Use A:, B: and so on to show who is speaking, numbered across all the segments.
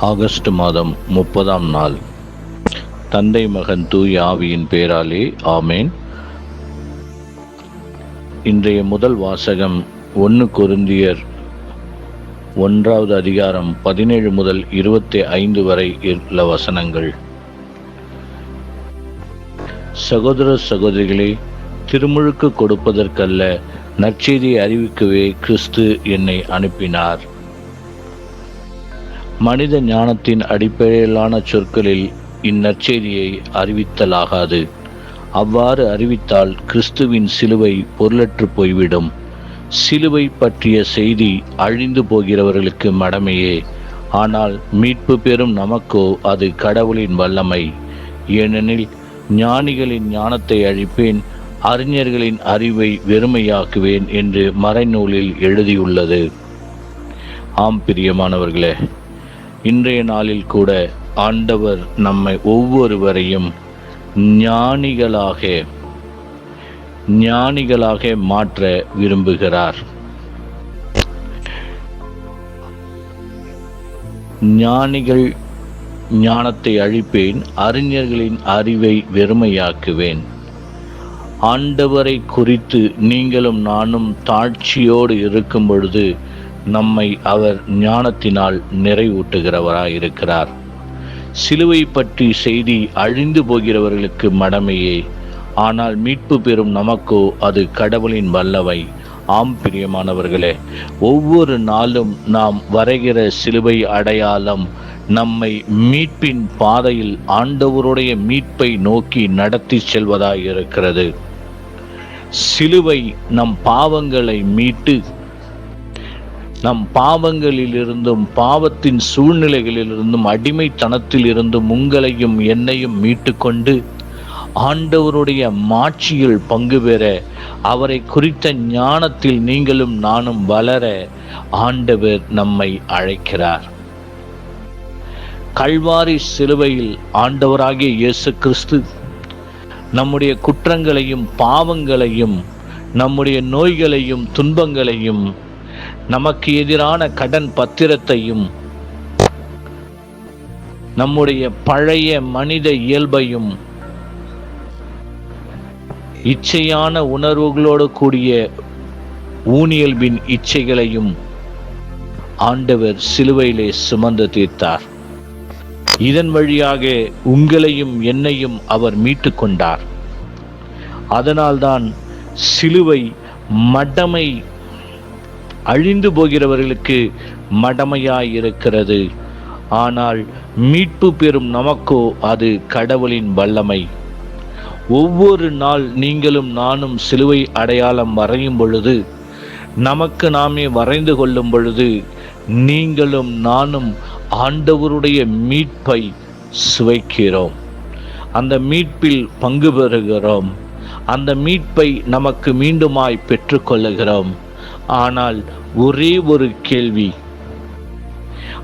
A: August மாதம் முப்பதாம் நாள். தந்தை மகன் தூய் ஆவியின் பேராலே ஆமேன். இன்றைய முதல் வாசகம் ஒன்று கொருந்தியர் ஒன்றாவது அதிகாரம் பதினேழு முதல் இருபத்தி ஐந்து வரை உள்ள வசனங்கள். சகோதர சகோதரிகளே திருமுழுக்கு கொடுப்பதற்கல்ல நற்செய்தியை அறிவிக்கவே கிறிஸ்து என்னை அனுப்பினார். மனித ஞானத்தின் அடிப்படையிலான சொற்களில் இந்நற்செய்தியை அறிவித்தலாகாது. அவ்வாறு அறிவித்தால் கிறிஸ்துவின் சிலுவை பொருளற்று போய்விடும். சிலுவை பற்றிய செய்தி அழிந்து போகிறவர்களுக்கு மடமையே. ஆனால் மீட்பு பெறும் நமக்கோ அது கடவுளின் வல்லமை. ஏனெனில் ஞானிகளின் ஞானத்தை அழிப்பேன் அறிஞர்களின் அறிவை வெறுமையாக்குவேன் என்று மறைநூலில் எழுதியுள்ளது. ஆம் பிரியமானவர்களே இன்றைய நாளில் கூட ஆண்டவர் நம்மை ஒவ்வொருவரையும் ஞானிகளாக ஞானிகளாக மாற்ற விரும்புகிறார். ஞானிகள் ஞானத்தை அழிப்பேன் அறிஞர்களின் அறிவை வெறுமையாக்குவேன். ஆண்டவரை குறித்து நீங்களும் நானும் தாழ்ச்சியோடு இருக்கும் பொழுது நம்மை அவர் ஞானத்தினால் நிறைவூட்டுகிறவராயிருக்கிறார். சிலுவை பற்றி செய்தி அழிந்து போகிறவர்களுக்கு மடமையே. ஆனால் மீட்பு பெறும் நமக்கோ அது கடவுளின் வல்லவை ஆம் பிரியமானவர்களே ஒவ்வொரு நாளும் நாம் வரைகிற சிலுவை அடையாளம் நம்மை மீட்பின் பாதையில் ஆண்டவருடைய மீட்பை நோக்கி நடத்தி செல்வதாயிருக்கிறது. சிலுவை நம் பாவங்களை மீட்டு நம் பாவங்களிலிருந்தும் பாவத்தின் சூழ்நிலைகளிலிருந்தும் அடிமைத்தனத்தில் இருந்தும் உங்களையும் என்னையும் மீட்டுக்கொண்டு ஆண்டவருடைய மாட்சியில் பங்கு பெற அவரை குறித்த ஞானத்தில் நீங்களும் நானும் வளர ஆண்டவர் நம்மை அழைக்கிறார். கல்வாரி சிலுவையில் ஆண்டவராகிய இயேசு கிறிஸ்து நம்முடைய குற்றங்களையும் பாவங்களையும் நம்முடைய நோய்களையும் துன்பங்களையும் நமக்கு எதிரான கடன் பத்திரத்தையும் நம்முடைய பழைய மனித இயல்பையும் இச்சையான உணர்வுகளோடு கூடிய ஊனியல்பின் இச்சைகளையும் ஆண்டவர் சிலுவையிலே சுமந்து தீர்த்தார். இதன் வழியாக உங்களையும் என்னையும் அவர் மீட்டு கொண்டார் அதனால்தான் சிலுவை மடமை அழிந்து போகிறவர்களுக்கு மடமையாயிருக்கிறது. ஆனால் மீட்பு பெறும் நமக்கோ அது கடவுளின் வல்லமை. ஒவ்வொரு நாள் நீங்களும் நானும் சிலுவை அடையாளம் வரையும் பொழுது நமக்கு நாமே வரைந்து கொள்ளும் பொழுது நீங்களும் நானும் ஆண்டவருடைய மீட்பை சுவைக்கிறோம். அந்த மீட்பில் பங்கு பெறுகிறோம். அந்த மீட்பை நமக்கு மீண்டுமாய் பெற்றுக்கொள்ளுகிறோம். ஆனால் ஒரே ஒரு கேள்வி.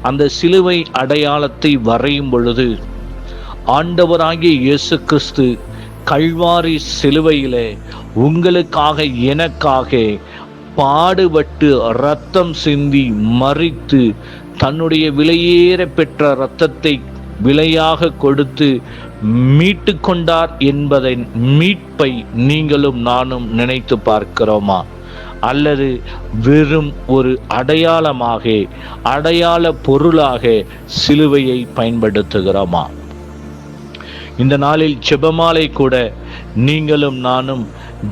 A: அந்த சிலுவை அடையாளத்தை வரையும் பொழுது ஆண்டவராகிய இயேசு கிறிஸ்து கல்வாரி சிலுவையிலே உங்களுக்காக எனக்காக பாடுபட்டு ரத்தம் சிந்தி மறித்து தன்னுடைய விலையேற பெற்ற இரத்தத்தை விலையாக கொடுத்து மீட்டு கொண்டார் என்பதை மீட்பை நீங்களும் நானும் நினைத்து பார்க்கிறோமா? அல்லது வெறும் ஒரு அடையாளமாக அடையாள பொருளாக சிலுவையை பயன்படுத்துகிறோமா? இந்த நாளில் ஜெபமாலை கூட நீங்களும் நானும்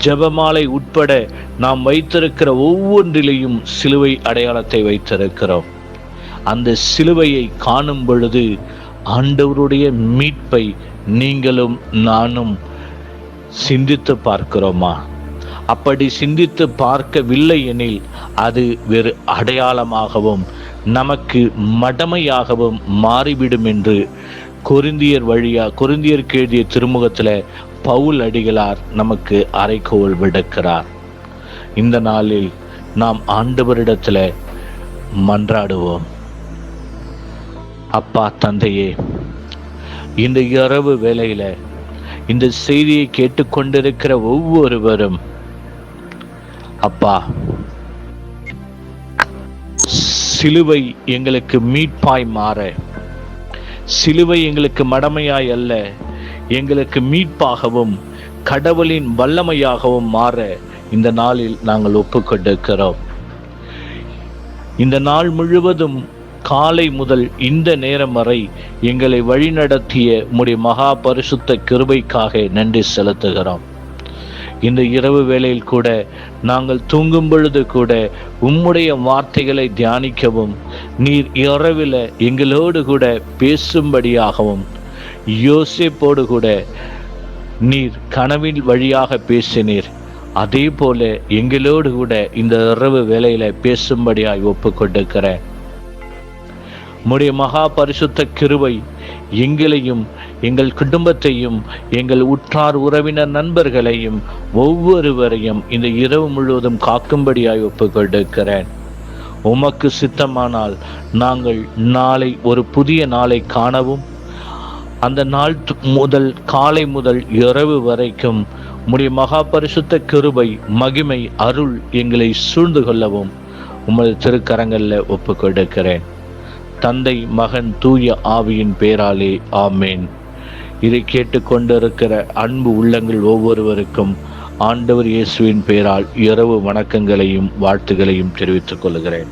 A: ஜெபமாலை உட்பட நாம் வைத்திருக்கிற ஒவ்வொன்றிலையும் சிலுவை அடையாளத்தை வைத்திருக்கிறோம். அந்த சிலுவையை காணும் பொழுது ஆண்டவருடைய மீட்பை நீங்களும் நானும் சிந்தித்து பார்க்கிறோமா? அப்படி சிந்தித்து பார்க்கவில்லை எனில் அது வெறு அடையாளமாகவும் நமக்கு மடமையாகவும் மாறிவிடும் என்று கொரிந்தியர் வழியா கொரிந்தியருக்கு எழுதிய திருமுகத்தில் பவுல் அடிகளார் நமக்கு அரைக்கோள் விடுக்கிறார். இந்த நாளில் நாம் ஆண்டவரிடத்தில் மன்றாடுவோம். அப்பா தந்தையே இந்த இரவு வேலையில் இந்த செய்தியை கேட்டுக்கொண்டிருக்கிற ஒவ்வொருவரும் அப்பா. சிலுவை எங்களுக்கு மீட்பாய் மாற. சிலுவை எங்களுக்கு மடமையாய் அல்ல எங்களுக்கு மீட்பாகவும் கடவுளின் வல்லமையாகவும் மாற இந்த நாளில் நாங்கள் ஒப்புக்கொண்டிருக்கிறோம். இந்த நாள் முழுவதும் காலை முதல் இந்த நேரம் வரை எங்களை வழிநடத்திய உம்முடைய மகா பரிசுத்த கிருபைக்காக நன்றி செலுத்துகிறோம். இந்த இரவு வேளையில் கூட நாங்கள் தூங்கும் பொழுது கூட உம்முடைய வார்த்தைகளை தியானிக்கவும் நீர் இரவில் எங்களோடு கூட பேசும்படியாகவும் யோசிப்போடு கூட நீர் கனவின் வழியாக பேசினீர். அதே போல எங்களோடு கூட இந்த இரவு வேலையில பேசும்படியாய் ஒப்புக்கொண்டிருக்கிறேன். உம்முடைய மகா பரிசுத்த கிருவை எங்களையும் எங்கள் குடும்பத்தையும் எங்கள் உற்றார் உறவினர் நண்பர்களையும் ஒவ்வொருவரையும் இந்த இரவு முழுவதும் காக்கும்படியாய் ஒப்புக்கொண்டிருக்கிறேன் உமக்கு சித்தமானால் நாங்கள் நாளை ஒரு புதிய நாளை காணவும் அந்த நாள் முதல் காலை முதல் இரவு வரைக்கும் உம்முடைய மகா பரிசுத்த கிருபை மகிமை அருள் எங்களை சூழ்ந்து கொள்ளவும் உமது திருக்கரங்களில் ஒப்புக்கொடுக்கிறேன். தந்தை மகன் தூய ஆவியின் பேராலே ஆமேன். இதை கேட்டுக்கொண்டிருக்கிற அன்பு உள்ளங்கள் ஒவ்வொருவருக்கும் ஆண்டவர் இயேசுவின் பெயரால் இரவு வணக்கங்களையும் வாழ்த்துகளையும் தெரிவித்துக் கொள்கிறேன்.